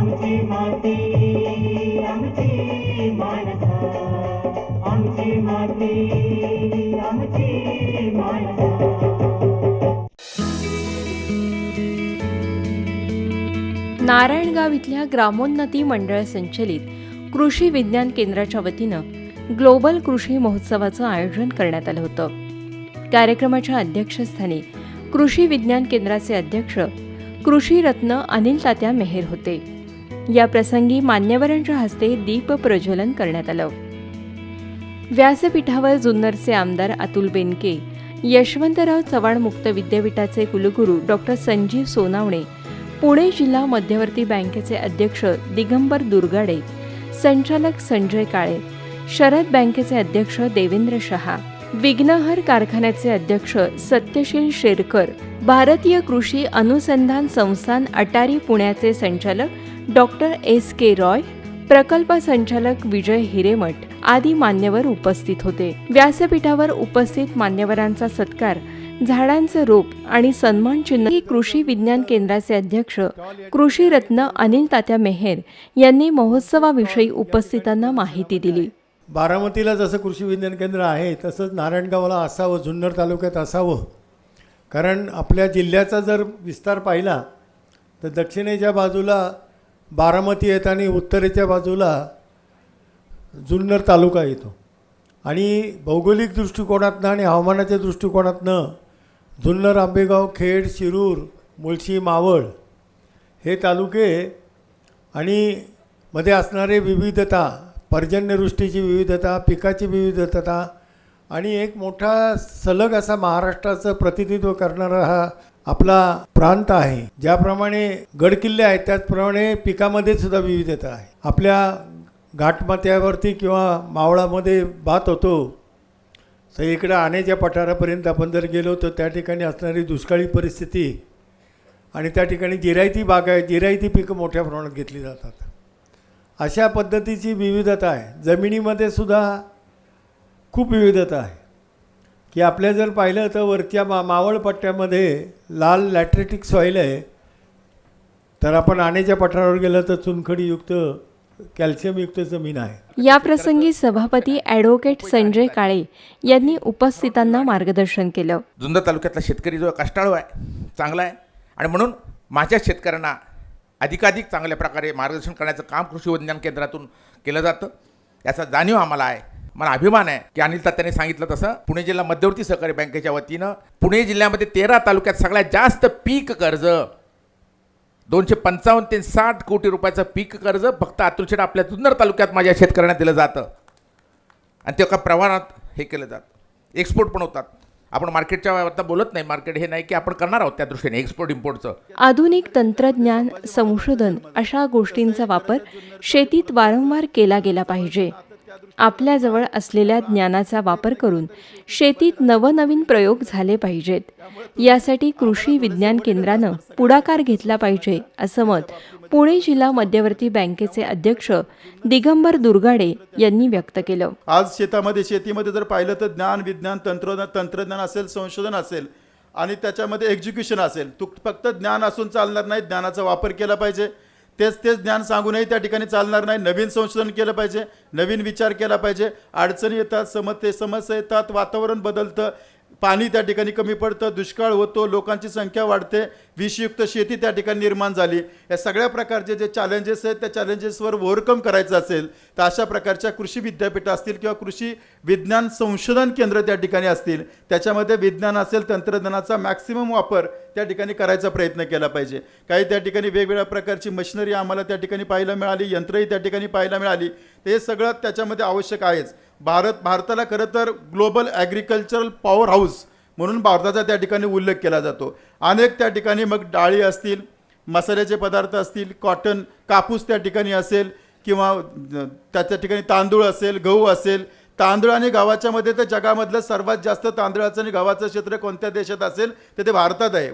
आमची माती आमची माणसं. आमची माती आमची माणसं. नारायणगाव इथल्या ग्रामोन्नती मंडळ संचलित कृषी विज्ञान केंद्राच्या वतीनं ग्लोबल कृषी महोत्सवाचं आयोजन करण्यात आलं होतं. कार्यक्रमाच्या अध्यक्षस्थानी कृषी विज्ञान केंद्राचे अध्यक्ष कृषी रत्न अनिल तात्या मेहेर होते. या प्रसंगी मान्यवरांच्या हस्ते दीप प्रज्वलन करण्यात आलं. व्यासपीठावर जुन्नरचे आमदार अतुल बेनके यशवंतराव चव्हाण मुक्त विद्यापीठाचे कुलगुरू डॉक्टर संजीव सोनावणे पुणे जिल्हा मध्यवर्ती बँकेचे अध्यक्ष दिगंबर दुर्गाडे संचालक संजय काळे शरद बँकेचे अध्यक्ष देवेंद्र शहा विघ्नहर कारखान्याचे अध्यक्ष सत्यशील शेरकर भारतीय कृषी अनुसंधान संस्थान अटारी पुण्याचे संचालक डॉक्टर एस के रॉय प्रकल्प संचालक विजय हिरेमठ आदी मान्यवर उपस्थित होते. व्यासपीठावर उपस्थित मान्यवरांचा सत्कार झाडांचं रोप आणि सन्मान चिन्ह कृषी विज्ञान केंद्राचे अध्यक्ष कृषी रत्न अनिल तात्या मेहेर यांनी महोत्सवाविषयी उपस्थितांना माहिती दिली. बारामतीला जसं कृषी विज्ञान केंद्र आहे तसंच नारायणगावला असावं जुन्नर तालुक्यात असावं. कारण आपल्या जिल्ह्याचा जर विस्तार पाहिला तर दक्षिणेच्या बाजूला बारामती येत आणि उत्तरेच्या बाजूला जुन्नर तालुका येतो. आणि भौगोलिक दृष्टिकोनातनं आणि हवामानाच्या दृष्टिकोनातनं जुन्नर आंबेगाव खेड शिरूर मुळशी मावळ हे तालुके आणि मध्ये असणारे विविधता पर्जन्यवृष्टीची विविधता पिकाची विविधता आणि एक मोठा सलग असा महाराष्ट्राचं प्रतिनिधित्व करणारा हा आपला प्रांत आहे. ज्याप्रमाणे गडकिल्ले आहेत त्याचप्रमाणे पिकामध्ये सुद्धा विविधता आहे. आपल्या घाटमात्यावरती किंवा मावळामध्ये भात होतो तर इकडं आण्याच्या पठारापर्यंत आपण जर गेलो तर त्या ठिकाणी असणारी दुष्काळी परिस्थिती आणि त्या ठिकाणी जिरायती बाग आहे जिरायती पिकं मोठ्या प्रमाणात घेतली जातात. अशा पद्धतीची विविधता आहे. जमिनीमध्ये सुद्धा खूप विविधता आहे. की आपल्या जर पाहिलं तर वरच्या मा मावळ पट्ट्यामध्ये लाल लॅट्रेटिक सॉईल आहे. तर आपण आण्याच्या पठारावर गेलं तर चुनखडीयुक्त कॅल्शियमयुक्त जमीन आहे. या प्रसंगी सभापती ॲडव्होकेट संजय काळे यांनी उपस्थितांना मार्गदर्शन केलं. जुन्नर तालुक्यातला शेतकरी जो कष्टाळू आहे चांगला आहे. आणि म्हणून माझ्या शेतकऱ्यांना अधिकाधिक चांगल्या प्रकारे मार्गदर्शन करण्याचं काम कृषी विज्ञान केंद्रातून केलं जातं. याचा जाणीव आम्हाला आहे. मला अभिमान आहे की अनिल तात्याने सांगितलं तसं. पुणे जिल्हा मध्यवर्ती सहकारी बँकेच्या वतीनं पुणे जिल्ह्यामध्ये तेरा तालुक्यात सगळ्यात जास्त पीक कर्ज दोनशे पंचावन्न ते साठ कोटी रुपयाचं पीक कर्ज फक्त अतुलशेठ आपल्या जुन्नर तालुक्यात माझ्या शेतकऱ्यांना दिलं जातं. आणि ते एका प्रमाणात हे केलं जातं. एक्सपोर्ट पण होतात. आपण मार्केटच्या आता बोलत नाही. मार्केट हे नाही की आपण करणार आहोत त्या दृष्टीने एक्सपोर्ट इम्पोर्टचं आधुनिक तंत्रज्ञान संशोधन अशा गोष्टींचा वापर शेतीत वारंवार केला गेला पाहिजे. आपल्याजवळ असलेल्या ज्ञानाचा वापर करून शेतीत नवनवीन प्रयोग झाले पाहिजेत. यासाठी कृषी विज्ञान केंद्रानं पुढाकार घेतला पाहिजे असं मत पुणे जिल्हा मध्यवर्ती बँकेचे अध्यक्ष दिगंबर दुर्गाडे यांनी व्यक्त केलं. आज शेतामध्ये शेतीमध्ये जर पाहिलं तर ज्ञान विज्ञान तंत्रज्ञान तंत्रज्ञान असेल संशोधन असेल आणि त्याच्यामध्ये एक्झिक्युशन असेल. तू फक्त ज्ञान असून चालणार नाही ज्ञानाचा वापर केला पाहिजे. तेच तेच ज्ञान सांगूनही त्या ठिकाणी चालणार नाही. नवीन संशोधन केलं पाहिजे नवीन विचार केला पाहिजे. अडचणी येतात समस्ये समस्या येतात वातावरण बदलतं. पाणी त्या ठिकाणी कमी पडतं दुष्काळ होतो लोकांची संख्या वाढते विषयुक्त शेती त्या ठिकाणी निर्माण झाली. या सगळ्या प्रकारचे जे चॅलेंजेस आहेत त्या चॅलेंजेसवर ओव्हरकम करायचं असेल तर अशा प्रकारच्या कृषी विद्यापीठं असतील किंवा कृषी विज्ञान संशोधन केंद्र त्या ठिकाणी असतील त्याच्यामध्ये विज्ञान असेल तंत्रज्ञानाचा मॅक्सिमम वापर त्या ठिकाणी करायचा प्रयत्न केला पाहिजे. काही त्या ठिकाणी वेगवेगळ्या प्रकारची मशिनरी आम्हाला त्या ठिकाणी पाहायला मिळाली यंत्रही त्या ठिकाणी पाहायला मिळाली ते हे सगळं त्याच्यामध्ये आवश्यक आहेच. भारत भारताला खरं तर ग्लोबल ॲग्रिकल्चरल पॉवर हाऊस म्हणून भारताचा त्या ठिकाणी उल्लेख केला जातो. अनेक त्या ठिकाणी मग डाळी असतील मसाल्याचे पदार्थ असतील कॉटन कापूस त्या ठिकाणी असेल किंवा त्याच्या ठिकाणी तांदूळ असेल गहू असेल तांदूळ आणि गव्हाच्यामध्ये तर जगामधलं सर्वात जास्त तांदळाचं आणि गव्हाचं क्षेत्र कोणत्या देशात असेल तर ते भारतात आहे.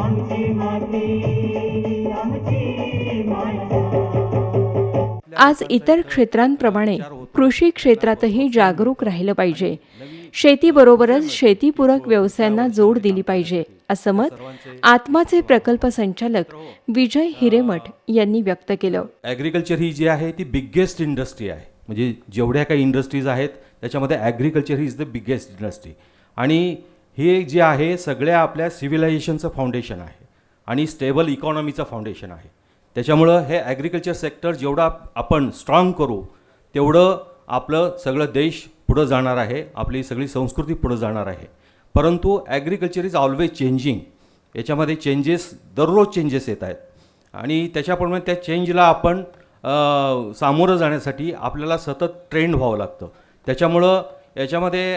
आज इतर क्षेत्रांप्रमाणे कृषी क्षेत्रातही जागरूक राहिलं पाहिजे. शेतीबरोबरच शेतीपूरक व्यवसायांना जोड दिली पाहिजे असं मत आत्माचे प्रकल्प संचालक विजय हिरेमठ यांनी व्यक्त केलं. ॲग्रिकल्चर ही जी आहे ती बिग्गेस्ट इंडस्ट्री आहे. म्हणजे जेवढ्या काही इंडस्ट्रीज आहेत त्याच्यामध्ये ॲग्रिकल्चर ही इज द बिग्गेस्ट इंडस्ट्री आणि हे जे आहे सगळ्या आपल्या सिव्हिलायझेशनचं फाउंडेशन आहे. आणि स्टेबल इकॉनॉमीचं फाउंडेशन आहे. त्याच्यामुळं हे ॲग्रिकल्चर सेक्टर जेवढा आपण स्ट्रॉंग करू तेवढं आपलं सगळं देश पुढं जाणार आहे आपली सगळी संस्कृती पुढं जाणार आहे. परंतु ॲग्रिकल्चर इज ऑलवेज चेंजिंग याच्यामध्ये चेंजेस दररोज चेंजेस येत आहेत. आणि त्याच्याप्रमाणे त्या चेंजला आपण सामोरं जाण्यासाठी आपल्याला सतत ट्रेंड व्हावं लागतं. त्याच्यामुळं याच्यामध्ये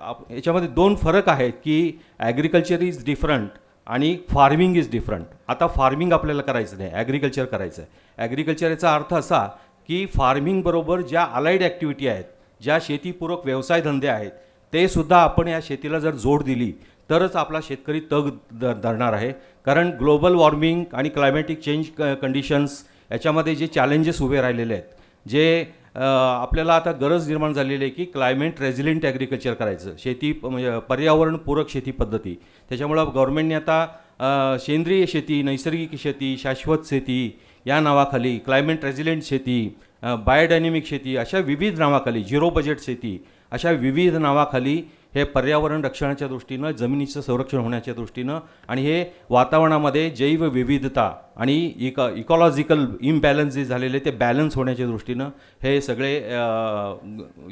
आप- याच्यामध्ये दोन फरक आहेत की ॲग्रिकल्चर इज डिफरंट आणि फार्मिंग इज डिफरंट आता फार्मिंग आपल्याला करायचं नाही ॲग्रिकल्चर करायचं आहे ॲग्रिकल्चर याचा अर्थ असा की फार्मिंगबरोबर ज्या अलाइड ॲक्टिव्हिटी आहेत ज्या शेतीपूरक व्यवसाय धंदे आहेत ते सुद्धा आपण या शेतीला जर जोड दिली तरच आपला शेतकरी तग ध धरणार आहे. कारण ग्लोबल वॉर्मिंग आणि क्लायमॅटिक चेंज क कंडिशन्स याच्यामध्ये जे चॅलेंजेस उभे राहिलेले आहेत जे आपल्याला आता गरज निर्माण झालेली आहे की क्लायमेट रेझिलिंट ॲग्रिकल्चर करायचं. शेती म्हणजे पर्यावरणपूरक शेती पद्धती. त्याच्यामुळं गव्हर्मेंटने आता सेंद्रिय शेती नैसर्गिक शेती शाश्वत शेती या नावाखाली क्लायमेट रेझिलिंट शेती बायोडायनेमिक शेती अशा विविध नावाखाली झिरो बजेट शेती अशा विविध नावाखाली हे पर्यावरण रक्षणाच्या दृष्टीनं जमिनीचं संरक्षण होण्याच्या दृष्टीनं आणि हे वातावरणामध्ये जैवविविधता आणि इक इकॉलॉजिकल इम्बॅलन्स जे झालेले ते बॅलन्स होण्याच्या दृष्टीनं हे सगळे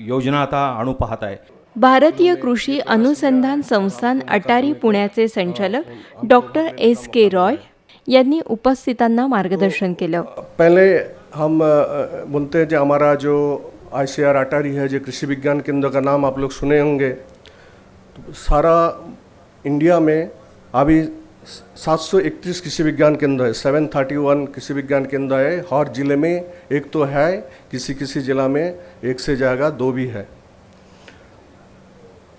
योजना आता आणू पाहत आहे. भारतीय कृषी अनुसंधान संस्थान अटारी पुण्याचे संचालक डॉक्टर एस के रॉय यांनी उपस्थितांना मार्गदर्शन केलं. पहले हम बोलते हैं जो हमारा जो आई सी आर अटारी है जो कृषी विज्ञान केंद्र का नाम आप लोग सुने होंगे तो सारा इंडिया में अभी सात सौ इकतीस कृषि विज्ञान केंद्र है, सेवन थर्टी वन कृषि विज्ञान केंद्र है, हर ज़िले में एक तो है, किसी किसी जिला में एक से जाएगा दो भी है।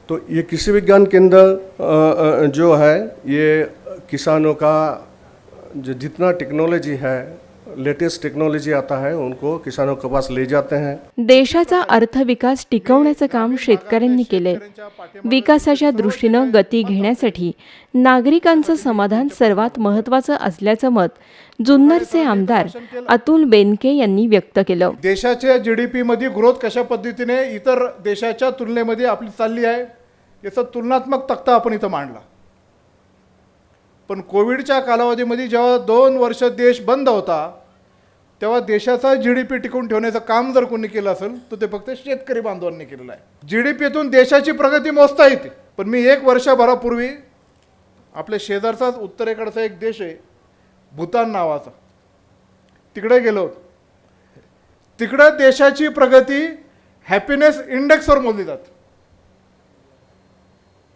तो ये कृषि विज्ञान केंद्र जो है, ये किसानों का जो जितना टेक्नोलॉजी है लेटेस्ट टेक्नोलॉजी आता है उनको किसानों के पास ले जाते हैं। देशाचा अर्थविकास टिकवण्याचं काम शेतकऱ्यांनी केले विकासाच्या दृष्टीनं गती घेण्यासाठी नागरिकांचं समाधान सर्वात महत्त्वाचं असल्याचं मत जुन्नरचे आमदार अतुल बेनके यांनी व्यक्त केलं. देशाच्या जी डी पीमध्ये ग्रोथ कशा पद्धतीने इतर देशाच्या तुलनेमध्ये आपली चालली आहे याचा तुलनात्मक तक्ता आपण इथं मांडला. पण कोविडच्या कालावधीमध्ये जेव्हा दोन वर्ष देश बंद होता तेव्हा देशाचा जी डी पी टिकून ठेवण्याचं काम जर कोणी केलं असेल तर ते फक्त शेतकरी बांधवांनी केलेलं आहे. जी डी पीतून देशाची प्रगती मोजता येते. पण मी एक वर्षभरापूर्वी आपल्या शेजारचाच उत्तरेकडचा एक देश आहे भूतान नावाचा. तिकडे गेलो होतो. तिकडं देशाची प्रगती हॅपीनेस इंडेक्सवर मोजली जाते.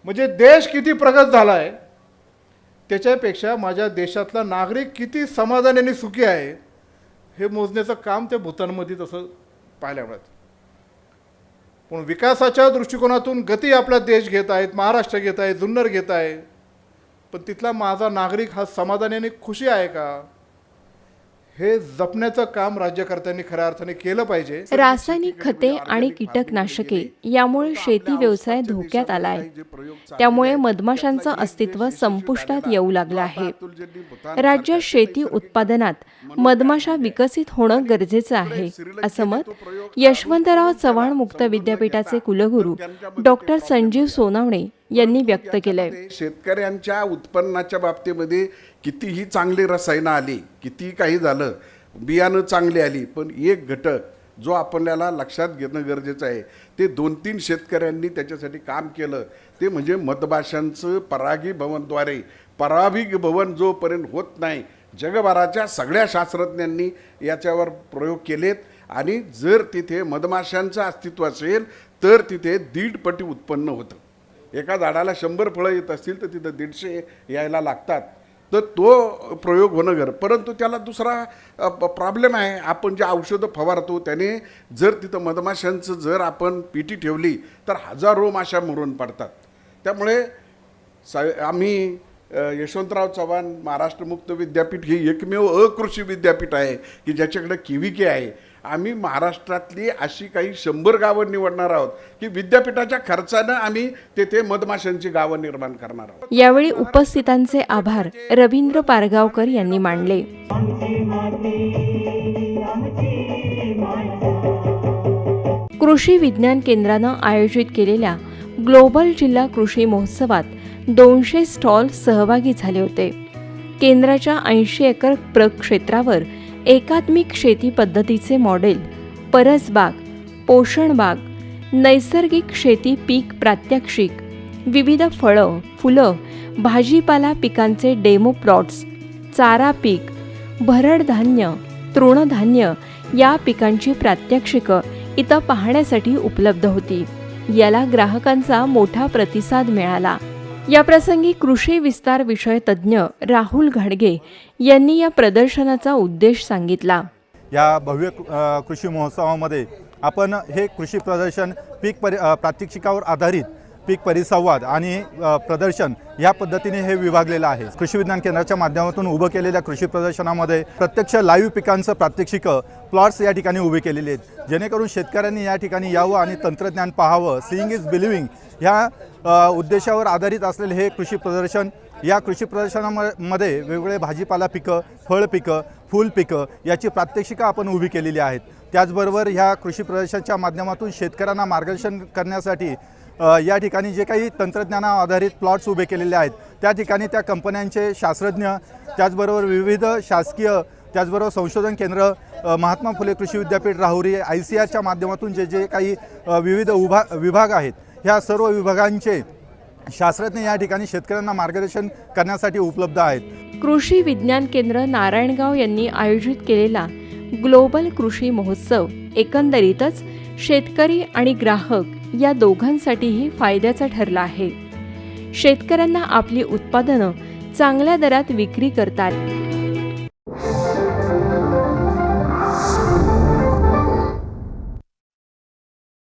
म्हणजे देश किती प्रगत झाला आहे त्याच्यापेक्षा माझ्या देशातला नागरिक किती समाधानाने सुखी आहे हे मोजण्याचं काम त्या भूतानमध्ये तसं पाहायला मिळतं. पण विकासाच्या दृष्टिकोनातून गती आपला देश घेत आहेत महाराष्ट्र घेत आहे जुन्नर घेत आहे पण तिथला माझा नागरिक हा समाधानाने खुशी आहे का? हे जपण्याचं काम राज्यकर्त्यांनी खऱ्या अर्थाने केलं पाहिजे. रासायनिक खते आणि कीटकनाशके यामुळे शेती व्यवसाय धोक्यात आलाय त्यामुळे मधमाशांचं अस्तित्व संपुष्टात येऊ लागलं आहे. राज्यात शेती उत्पादनात मधमाशा विकसित होणं गरजेचं आहे असं मत यशवंतराव चव्हाण मुक्त विद्यापीठाचे कुलगुरू डॉक्टर संजीव सोनावणे यांनी व्यक्त केलंय. शेतकऱ्यांच्या उत्पन्नाच्या बाबतीमध्ये कितीही चांगली रसायनं आली कितीही काही झालं बियाणं चांगली आली पण एक घटक जो आपल्याला लक्षात घेणं गरजेचं आहे ते दोन तीन शेतकऱ्यांनी त्याच्यासाठी काम केलं. ते म्हणजे मधमाशांचं परागी भवनद्वारे परागी भवन जोपर्यंत होत नाही जगभराच्या सगळ्या शास्त्रज्ञांनी याच्यावर प्रयोग केलेत आणि जर तिथे मधमाशांचं अस्तित्व असेल तर तिथे दीडपटी उत्पन्न होतं. एका झाडाला शंभर फळं येत असतील तर तिथं दीडशे यायला लागतात. तर तो प्रयोग होणं गर परंतु त्याला दुसरा प्रॉब्लेम आहे. आपण जे औषधं फवारतो त्याने जर तिथं मधमाशांचं जर आपण पिटी ठेवली तर हजारो माशा मरून पडतात. त्यामुळे सा आम्ही यशवंतराव चव्हाण महाराष्ट्र मुक्त विद्यापीठ ही एकमेव अकृषी विद्यापीठ आहे की ज्याच्याकडे किविके आहे. आम्ही महाराष्ट्रातली अशी काही शंभर गावं निवडणार आहोत की विद्यापीठाच्या खर्चानं आम्ही तेथे मधमाशांची गावं निर्माण करणार आहोत. यावेळी उपस्थितांचे आभार रवींद्र पारगावकर यांनी मानले कृषी विज्ञान केंद्रानं आयोजित केलेल्या ग्लोबल जिल्हा कृषी महोत्सवात दोनशे स्टॉल सहभागी झाले होते. केंद्राच्या ऐंशी एकर प्रक्षेत्रावर एकात्मिक शेती पद्धतीचे मॉडेल परसबाग पोषणबाग नैसर्गिक शेती पीक प्रात्यक्षिक विविध फळं फुलं भाजीपाला पिकांचे डेमो प्लॉट्स चारा पीक भरडधान्य तृणधान्य या पिकांची प्रात्यक्षिकं इथं पाहण्यासाठी उपलब्ध होती. याला ग्राहकांचा मोठा प्रतिसाद मिळाला. याप्रसंगी कृषी विस्तार विषय तज्ज्ञ राहुल घाडगे यांनी या प्रदर्शनाचा उद्देश सांगितला. या भव्य कृषी महोत्सवामध्ये आपण हे कृषी प्रदर्शन पीक परि प्रात्यक्षिकावर आधारित पीक परिसंवाद आणि प्रदर्शन या पद्धतीने हे विभागलेलं आहे. कृषी विज्ञान केंद्राच्या माध्यमातून उभं केलेल्या कृषी प्रदर्शनामध्ये प्रत्यक्ष लाईव्ह पिकांचं प्रात्यक्षिकं प्लॉट्स या ठिकाणी उभे केलेले आहेत. जेणेकरून शेतकऱ्यांनी या ठिकाणी यावं आणि तंत्रज्ञान पाहावं. सीइंग इज बिलिव्हिंग ह्या उद्देशावर आधारित असलेले हे कृषी प्रदर्शन या कृषी प्रदर्शनामध्ये वेगवेगळे भाजीपाला पिकं फळ पिकं फूल पिकं याची प्रात्यक्षिकं आपण उभी केलेली आहेत. त्याचबरोबर ह्या कृषी प्रदर्शनाच्या माध्यमातून शेतकऱ्यांना मार्गदर्शन करण्यासाठी या ठिकाणी जे काही तंत्रज्ञाना आधारित प्लॉट्स उभे केलेले आहेत त्या ठिकाणी त्या कंपन्यांचे शास्त्रज्ञ त्याचबरोबर विविध शासकीय त्याचबरोबर संशोधन केंद्र महात्मा फुले कृषी विद्यापीठ राहुरी आय सी आरच्या माध्यमातून जे जे काही विविध उभा विभाग आहेत ह्या सर्व विभागांचे शास्त्रज्ञ या ठिकाणी शेतकऱ्यांना मार्गदर्शन करण्यासाठी उपलब्ध आहेत. कृषी विज्ञान केंद्र नारायणगाव यांनी आयोजित केलेला ग्लोबल कृषी महोत्सव एकंदरीतच शेतकरी आणि ग्राहक या दोघांसाठीही फायद्याचा ठरला आहे. शेतकऱ्यांना आपली उत्पादनं चांगल्या दरात विक्री करतात.